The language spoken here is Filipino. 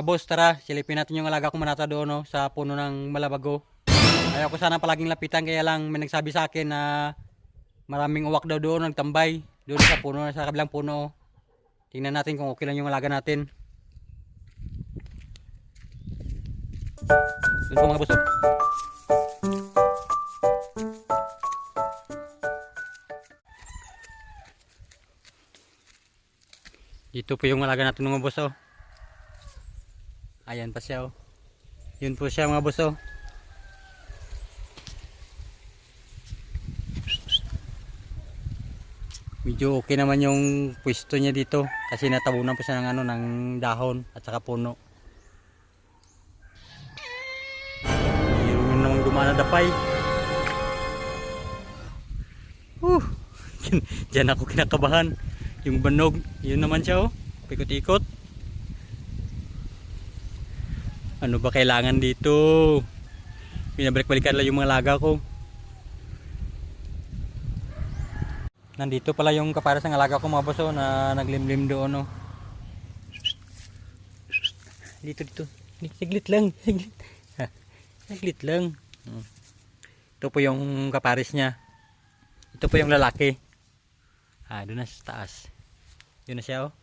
Boss, tara, silipin natin yung alaga kong manata doon no, sa puno ng malabago. Ayaw ko sana palaging lapitan kaya lang may nagsabi sa akin na maraming uwak daw doon nagtambay doon sa puno sa kabilang puno. Tingnan natin kung okay lang yung alaga natin. Doon mga boss. oh. Dito po yung alaga natin mga boss oh. Ayan pa siya oh. Yun po siya mga boss oh. Medyo okay naman yung pwesto niya dito kasi natabunan po siya ng ano ng dahon at saka puno. Yun namang dumana dapay. Uh, Diyan ako kinakabahan. Yung banog, yun naman siya oh. Pikot-ikot. Ano ba kailangan dito? Binabalik-balikan lang yung mga laga ko. Nandito pala yung kapares ng alaga ko mga boss oh, na naglimlim doon oh. Dito dito. Siglit lang. Siglit. Ha, Siglit lang. Hmm. Ito po yung kapares niya. Ito po yung lalaki. Ah, doon na sa taas. Yun na siya oh.